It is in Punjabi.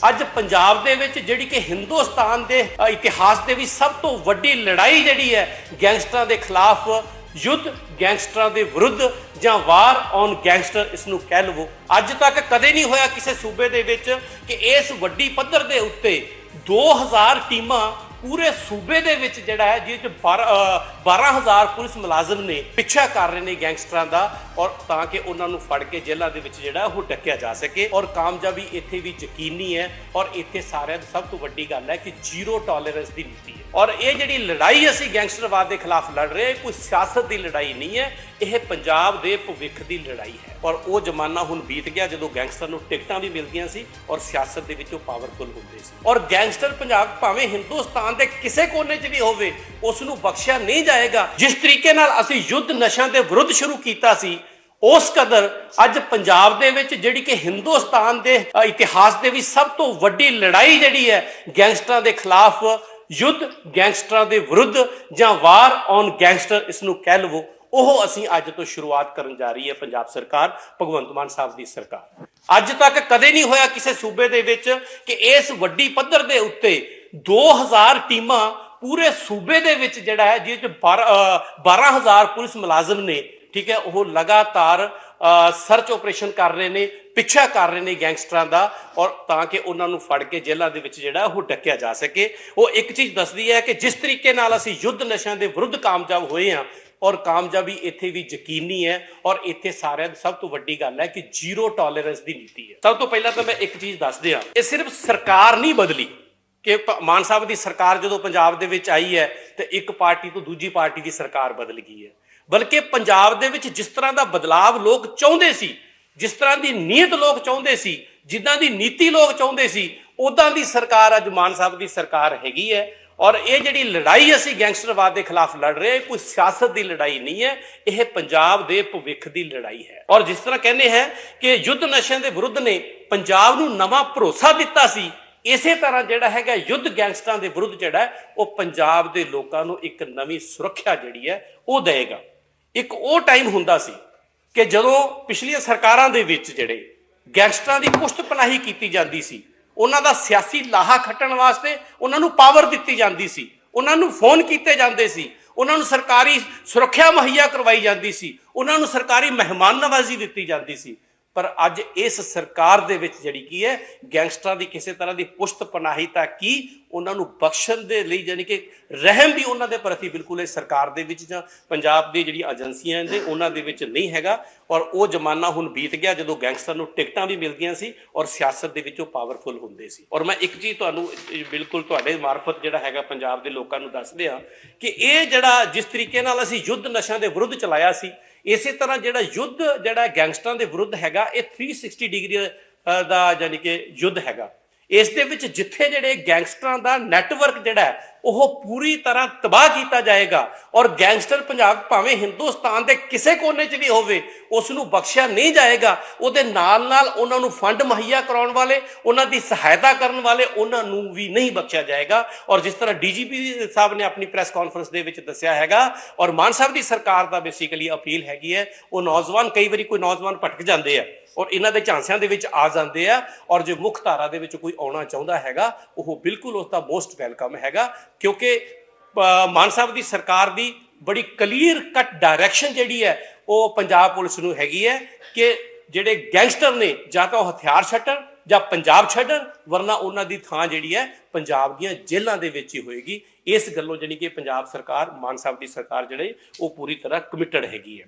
ਅੱਜ ਪੰਜਾਬ ਦੇ ਵਿੱਚ ਜਿਹੜੀ ਕਿ ਹਿੰਦੁਸਤਾਨ ਦੇ ਇਤਿਹਾਸ ਦੇ ਵਿੱਚ ਸਭ ਤੋਂ ਵੱਡੀ ਲੜਾਈ ਜਿਹੜੀ ਹੈ, ਗੈਂਗਸਟਰਾਂ ਦੇ ਖਿਲਾਫ ਯੁੱਧ, ਗੈਂਗਸਟਰਾਂ ਦੇ ਵਿਰੁੱਧ ਜਾਂ ਵਾਰ ਔਨ ਗੈਂਗਸਟਰ ਇਸ ਨੂੰ ਕਹਿ ਲਵੋ। ਅੱਜ ਤੱਕ ਕਦੇ ਨਹੀਂ ਹੋਇਆ ਕਿਸੇ ਸੂਬੇ ਦੇ ਵਿੱਚ ਕਿ ਇਸ ਵੱਡੀ ਪੱਧਰ ਦੇ ਉੱਤੇ 2000 ਟੀਮਾਂ ਪੂਰੇ ਸੂਬੇ ਦੇ ਵਿੱਚ ਜਿਹੜਾ ਹੈ, ਜਿਹਦੇ ਚ 12 12000 ਪੁਲਿਸ ਮੁਲਾਜ਼ਮ ਨੇ ਪਿੱਛਾ ਕਰ ਰਹੇ ਨੇ ਗੈਂਗਸਟਰਾਂ ਦਾ ਔਰ ਤਾਂ ਕਿ ਉਹਨਾਂ ਨੂੰ ਫੜ ਕੇ ਜੇਲ੍ਹਾਂ ਦੇ ਵਿੱਚ ਜਿਹੜਾ ਉਹ ਡੱਕਿਆ ਜਾ ਸਕੇ। ਔਰ ਕਾਮਯਾਬੀ ਇੱਥੇ ਵੀ ਯਕੀਨੀ ਹੈ ਔਰ ਇੱਥੇ ਸਾਰਿਆਂ ਤੋਂ ਸਭ ਤੋਂ ਵੱਡੀ ਗੱਲ ਹੈ ਕਿ ਜ਼ੀਰੋ ਟੋਲਰੈਂਸ ਦੀ ਨੀਤੀ ਹੈ। ਔਰ ਇਹ ਜਿਹੜੀ ਲੜਾਈ ਅਸੀਂ ਗੈਂਗਸਟਰਵਾਦ ਦੇ ਖਿਲਾਫ ਲੜ ਰਹੇ ਕੋਈ ਸਿਆਸਤ ਦੀ ਲੜਾਈ ਨਹੀਂ ਹੈ, ਇਹ ਪੰਜਾਬ ਦੇ ਭਵਿੱਖ ਦੀ ਲੜਾਈ ਹੈ। ਔਰ ਉਹ ਜ਼ਮਾਨਾ ਹੁਣ ਬੀਤ ਗਿਆ ਜਦੋਂ ਗੈਂਗਸਟਰ ਨੂੰ ਟਿਕਟਾਂ ਵੀ ਮਿਲਦੀਆਂ ਸੀ ਔਰ ਸਿਆਸਤ ਦੇ ਵਿੱਚ ਉਹ ਪਾਵਰਫੁਲ ਹੁੰਦੇ ਸੀ। ਔਰ ਗੈਂਗਸਟਰ ਪੰਜਾਬ ਭਾਵੇਂ ਹਿੰਦੁਸਤਾਨ ਦੇ ਕਿਸੇ ਕੋਨੇ 'ਚ ਵੀ ਹੋਵੇ, ਉਸ ਨੂੰ ਬਖਸ਼ਿਆ ਨਹੀਂ ਜਾਏਗਾ। ਜਿਸ ਤਰੀਕੇ ਨਾਲ ਅਸੀਂ ਯੁੱਧ ਨਸ਼ਿਆਂ ਦੇ ਵਿਰੁੱਧ ਸ਼ੁਰੂ ਕੀਤਾ ਸੀ, ਉਸ ਕਦਰ ਅੱਜ ਪੰਜਾਬ ਦੇ ਵਿੱਚ ਜਿਹੜੀ ਕਿ ਹਿੰਦੁਸਤਾਨ ਦੇ ਇਤਿਹਾਸ ਦੇ ਵਿੱਚ ਸਭ ਤੋਂ ਵੱਡੀ ਲੜਾਈ ਜਿਹੜੀ ਹੈ, ਗੈਂਗਸਟਰਾਂ ਦੇ ਖਿਲਾਫ ਯੁੱਧ, ਗੈਂਗਸਟਰਾਂ ਦੇ ਵਿਰੁੱਧ ਜਾਂ ਵਾਰ ਔਨ ਗੈਂਗਸਟਰ ਇਸ ਨੂੰ ਕਹਿ ਲਵੋ, ਉਹ ਅਸੀਂ ਅੱਜ ਤੋਂ ਸ਼ੁਰੂਆਤ ਕਰਨ ਜਾ ਰਹੀ ਹੈ ਪੰਜਾਬ ਸਰਕਾਰ, ਭਗਵੰਤ ਮਾਨ ਸਾਹਿਬ ਦੀ ਸਰਕਾਰ। ਅੱਜ ਤੱਕ ਕਦੇ ਨਹੀਂ ਹੋਇਆ ਕਿਸੇ ਸੂਬੇ ਦੇ ਵਿੱਚ ਕਿ ਇਸ ਵੱਡੀ ਪੱਧਰ ਦੇ ਉੱਤੇ 2000 ਟੀਮਾਂ ਪੂਰੇ ਸੂਬੇ ਦੇ ਵਿੱਚ ਜਿਹੜਾ ਹੈ ਜਿਹਦੇ ਚ 12 ਅ, 12000 ਪੁਲਿਸ ਮੁਲਾਜ਼ਮ ਨੇ ਠੀਕ ਹੈ ਉਹ ਲਗਾਤਾਰ ਸਰਚ ਆਪਰੇਸ਼ਨ ਕਰ ਰਹੇ ਨੇ ਪਿੱਛਾ ਕਰ ਰਹੇ ਨੇ ਗੈਂਗਸਟਰਾਂ ਦਾ ਔਰ ਤਾਂ ਕਿ ਉਹਨਾਂ ਨੂੰ ਫੜ ਕੇ ਜੇਲ੍ਹਾਂ ਦੇ ਵਿੱਚ ਜਿਹੜਾ ਉਹ ਡੱਕਿਆ ਜਾ ਸਕੇ। ਉਹ ਇੱਕ ਚੀਜ਼ ਦੱਸਦੀ ਹੈ ਕਿ ਜਿਸ ਤਰੀਕੇ ਨਾਲ ਅਸੀਂ ਯੁੱਧ ਨਸ਼ਿਆਂ ਦੇ ਵਿਰੁੱਧ ਕਾਮਯਾਬ ਹੋਏ ਹਾਂ ਔਰ ਕਾਮਯਾਬੀ ਇੱਥੇ ਵੀ ਯਕੀਨੀ ਹੈ ਔਰ ਇੱਥੇ ਸਾਰਿਆਂ ਦੀ ਸਭ ਤੋਂ ਵੱਡੀ ਗੱਲ ਹੈ ਕਿ ਜ਼ੀਰੋ ਟੋਲਰੈਂਸ ਦੀ ਨੀਤੀ ਹੈ। ਸਭ ਤੋਂ ਪਹਿਲਾਂ ਤਾਂ ਮੈਂ ਇੱਕ ਚੀਜ਼ ਦੱਸ ਦਿਆਂ ਇਹ ਸਿਰਫ ਸਰਕਾਰ ਨਹੀਂ ਬਦਲੀ। ਕਿ ਪ- ਮਾਨ ਸਾਹਿਬ ਦੀ ਸਰਕਾਰ ਜਦੋਂ ਪੰਜਾਬ ਦੇ ਵਿੱਚ ਆਈ ਹੈ, ਤੇ ਇੱਕ ਪਾਰਟੀ ਤੋਂ ਦੂਜੀ ਪਾਰਟੀ ਦੀ ਸਰਕਾਰ ਬਦਲ ਗਈ ਹੈ। ਬਲਕਿ ਪੰਜਾਬ ਦੇ ਵਿੱਚ ਜਿਸ ਤਰ੍ਹਾਂ ਦਾ ਬਦਲਾਵ ਲੋਕ ਚਾਹੁੰਦੇ ਸੀ, ਜਿਸ ਤਰ੍ਹਾਂ ਦੀ ਨੀਅਤ ਲੋਕ ਚਾਹੁੰਦੇ ਸੀ, ਜਿੱਦਾਂ ਦੀ ਨੀਤੀ ਲੋਕ ਚਾਹੁੰਦੇ ਸੀ ਉਦਾਂ ਦੀ ਸਰਕਾਰ ਅੱਜ ਮਾਨ ਸਾਹਿਬ ਦੀ ਸਰਕਾਰ ਹੈਗੀ ਹੈ। ਔਰ ਇਹ ਜਿਹੜੀ ਲੜਾਈ ਅਸੀਂ ਗੈਂਗਸਟਰਵਾਦ ਦੇ ਖਿਲਾਫ ਲੜ ਰਹੇ ਹਾਂ ਇਹ ਕੋਈ ਸਿਆਸਤ ਦੀ ਲੜਾਈ ਨਹੀਂ ਹੈ, ਇਹ ਪੰਜਾਬ ਦੇ ਭਵਿੱਖ ਦੀ ਲੜਾਈ ਹੈ। ਔਰ ਜਿਸ ਤਰ੍ਹਾਂ ਕਹਿੰਦੇ ਹੈ ਕਿ ਯੁੱਧ ਨਸ਼ਿਆਂ ਦੇ ਵਿਰੁੱਧ ਨੇ ਪੰਜਾਬ ਨੂੰ ਨਵਾਂ ਭਰੋਸਾ ਦਿੱਤਾ ਸੀ ਇਸੇ ਤਰ੍ਹਾਂ ਜਿਹੜਾ ਹੈਗਾ ਯੁੱਧ ਗੈਂਗਸਟਰਾਂ ਦੇ ਵਿਰੁੱਧ ਜਿਹੜਾ ਉਹ ਪੰਜਾਬ ਦੇ ਲੋਕਾਂ ਨੂੰ ਇੱਕ ਨਵੀਂ ਸੁਰੱਖਿਆ ਜਿਹੜੀ ਹੈ, ਉਹ ਦੇਵੇਗਾ। ਇੱਕ ਉਹ ਟਾਈਮ ਹੁੰਦਾ ਸੀ ਕਿ ਜਦੋਂ ਪਿਛਲੀਆਂ ਸਰਕਾਰਾਂ ਦੇ ਵਿੱਚ ਜਿਹੜੇ ਗੈਂਗਸਟਰਾਂ ਦੀ ਪੁਸ਼ਤ ਪਨਾਹੀ ਕੀਤੀ ਜਾਂਦੀ ਸੀ, ਉਹਨਾਂ ਦਾ ਸਿਆਸੀ ਲਾਹਾ ਖੱਟਣ ਵਾਸਤੇ ਉਹਨਾਂ ਨੂੰ ਪਾਵਰ ਦਿੱਤੀ ਜਾਂਦੀ ਸੀ, ਉਹਨਾਂ ਨੂੰ ਫੋਨ ਕੀਤੇ ਜਾਂਦੇ ਸੀ, ਉਹਨਾਂ ਨੂੰ ਸਰਕਾਰੀ ਸੁਰੱਖਿਆ ਮੁਹੱਈਆ ਕਰਵਾਈ ਜਾਂਦੀ ਸੀ, ਉਹਨਾਂ ਨੂੰ ਸਰਕਾਰੀ ਮਹਿਮਾਨ ਨਵਾਜ਼ੀ ਦਿੱਤੀ ਜਾਂਦੀ ਸੀ ਪਰ ਅੱਜ ਇਸ ਸਰਕਾਰ ਦੇ ਵਿੱਚ ਜਿਹੜੀ ਕੀ ਹੈ, ਗੈਂਗਸਟਰਾਂ ਦੀ ਕਿਸੇ ਤਰ੍ਹਾਂ ਦੀ ਪੁਸ਼ਤ ਪਨਾਹੀ ਤਾਂ ਕੀ, ਉਹਨਾਂ ਨੂੰ ਬਖਸ਼ਣ ਦੇ ਲਈ ਯਾਨੀ ਕਿ ਰਹਿਮ ਵੀ ਉਹਨਾਂ ਦੇ ਪ੍ਰਤੀ ਬਿਲਕੁਲ ਇਹ ਸਰਕਾਰ ਦੇ ਵਿੱਚ ਜਾਂ ਪੰਜਾਬ ਦੀ ਜਿਹੜੀ ਏਜੰਸੀਆਂ ਨੇ, ਉਹਨਾਂ ਦੇ ਵਿੱਚ ਨਹੀਂ ਹੈਗਾ। ਔਰ ਉਹ ਜ਼ਮਾਨਾ ਹੁਣ ਬੀਤ ਗਿਆ ਜਦੋਂ ਗੈਂਗਸਟਰ ਨੂੰ ਟਿਕਟਾਂ ਵੀ ਮਿਲਦੀਆਂ ਸੀ ਔਰ ਸਿਆਸਤ ਦੇ ਵਿੱਚ ਉਹ ਪਾਵਰਫੁਲ ਹੁੰਦੇ ਸੀ। ਔਰ ਮੈਂ ਇੱਕ ਚੀਜ਼ ਤੁਹਾਨੂੰ ਬਿਲਕੁਲ ਤੁਹਾਡੇ ਮਾਰਫਤ ਜਿਹੜਾ ਹੈਗਾ ਪੰਜਾਬ ਦੇ ਲੋਕਾਂ ਨੂੰ ਦੱਸ ਦਿਆਂ ਕਿ ਇਹ ਜਿਹੜਾ ਜਿਸ ਤਰੀਕੇ ਨਾਲ ਅਸੀਂ ਯੁੱਧ ਨਸ਼ਿਆਂ ਦੇ ਵਿਰੁੱਧ ਚਲਾਇਆ ਸੀ ਇਸੇ ਤਰ੍ਹਾਂ ਜਿਹੜਾ ਯੁੱਧ ਜਿਹੜਾ ਗੈਂਗਸਟਰਾਂ ਦੇ ਵਿਰੁੱਧ ਹੈਗਾ ਇਹ 360 ਡਿਗਰੀ ਅ, ਦਾ ਯਾਨੀ ਕਿ ਯੁੱਧ ਹੈਗਾ। ਇਸ ਦੇ ਵਿੱਚ ਜਿੱਥੇ ਜਿਹੜੇ ਗੈਂਗਸਟਰਾਂ ਦਾ ਨੈਟਵਰਕ ਜਿਹੜਾ ਉਹ ਪੂਰੀ ਤਰ੍ਹਾਂ ਤਬਾਹ ਕੀਤਾ ਜਾਏਗਾ। ਔਰ ਗੈਂਗਸਟਰ ਪੰਜਾਬ ਭਾਵੇਂ ਹਿੰਦੁਸਤਾਨ ਦੇ ਕਿਸੇ ਕੋਨੇ 'ਚ ਵੀ ਹੋਵੇ ਉਸ ਨੂੰ ਬਖਸ਼ਿਆ ਨਹੀਂ ਜਾਏਗਾ। ਉਹਦੇ ਨਾਲ ਨਾਲ ਉਹਨਾਂ ਨੂੰ ਫੰਡ ਮੁਹੱਈਆ ਕਰਾਉਣ ਵਾਲੇ, ਉਹਨਾਂ ਦੀ ਸਹਾਇਤਾ ਕਰਨ ਵਾਲੇ ਉਹਨਾਂ ਨੂੰ ਵੀ ਨਹੀਂ ਬਖਸ਼ਿਆ ਜਾਏਗਾ। ਔਰ ਜਿਸ ਤਰ੍ਹਾਂ ਡੀਜੀਪੀ ਸਾਹਿਬ ਨੇ ਆਪਣੀ ਪ੍ਰੈਸ ਕਾਨਫਰੰਸ ਦੇ ਵਿੱਚ ਦੱਸਿਆ ਹੈਗਾ, ਔਰ ਮਾਨ ਸਾਹਿਬ ਦੀ ਸਰਕਾਰ ਦਾ ਬੇਸਿਕਲੀ ਅਪੀਲ ਹੈਗੀ ਹੈ, ਉਹ ਨੌਜਵਾਨ, ਕਈ ਵਾਰੀ ਕੋਈ ਨੌਜਵਾਨ ਭਟਕ ਜਾਂਦੇ ਆ, ਔਰ ਇਹਨਾਂ ਦੇ ਝਾਂਸਿਆਂ ਦੇ ਵਿੱਚ ਆ ਜਾਂਦੇ ਆ, ਔਰ ਜੇ ਮੁੱਖ ਧਾਰਾ ਦੇ ਵਿੱਚ ਕੋਈ ਆਉਣਾ ਚਾਹੁੰਦਾ ਹੈਗਾ, ਉਹ ਬਿਲਕੁਲ ਉਸ ਦਾ ਮੋਸਟ ਵੈਲਕਮ ਹੈਗਾ। ਕਿਉਂਕਿ ਮਾਨ ਸਾਹਿਬ ਦੀ ਸਰਕਾਰ ਦੀ ਬੜੀ ਕਲੀਅਰ ਕੱਟ ਡਾਇਰੈਕਸ਼ਨ ਜਿਹੜੀ ਹੈ, ਉਹ ਪੰਜਾਬ ਪੁਲਿਸ ਨੂੰ ਹੈਗੀ ਹੈ ਕਿ ਜਿਹੜੇ ਗੈਂਗਸਟਰ ਨੇ, ਜਾਂ ਤਾਂ ਉਹ ਹਥਿਆਰ ਛੱਡਣ, ਜਾਂ ਪੰਜਾਬ ਛੱਡਣ, ਵਰਨਾ ਉਹਨਾਂ ਦੀ ਥਾਂ ਜਿਹੜੀ ਹੈ, ਪੰਜਾਬ ਦੀਆਂ ਜੇਲ੍ਹਾਂ ਦੇ ਵਿੱਚ ਹੀ ਹੋਏਗੀ। ਇਸ ਗੱਲੋਂ ਜਾਣੀ ਕਿ ਪੰਜਾਬ ਸਰਕਾਰ, ਮਾਨ ਸਾਹਿਬ ਦੀ ਸਰਕਾਰ ਜਿਹੜੀ, ਉਹ ਪੂਰੀ ਤਰ੍ਹਾਂ ਕਮਿਟਡ ਹੈਗੀ ਹੈ।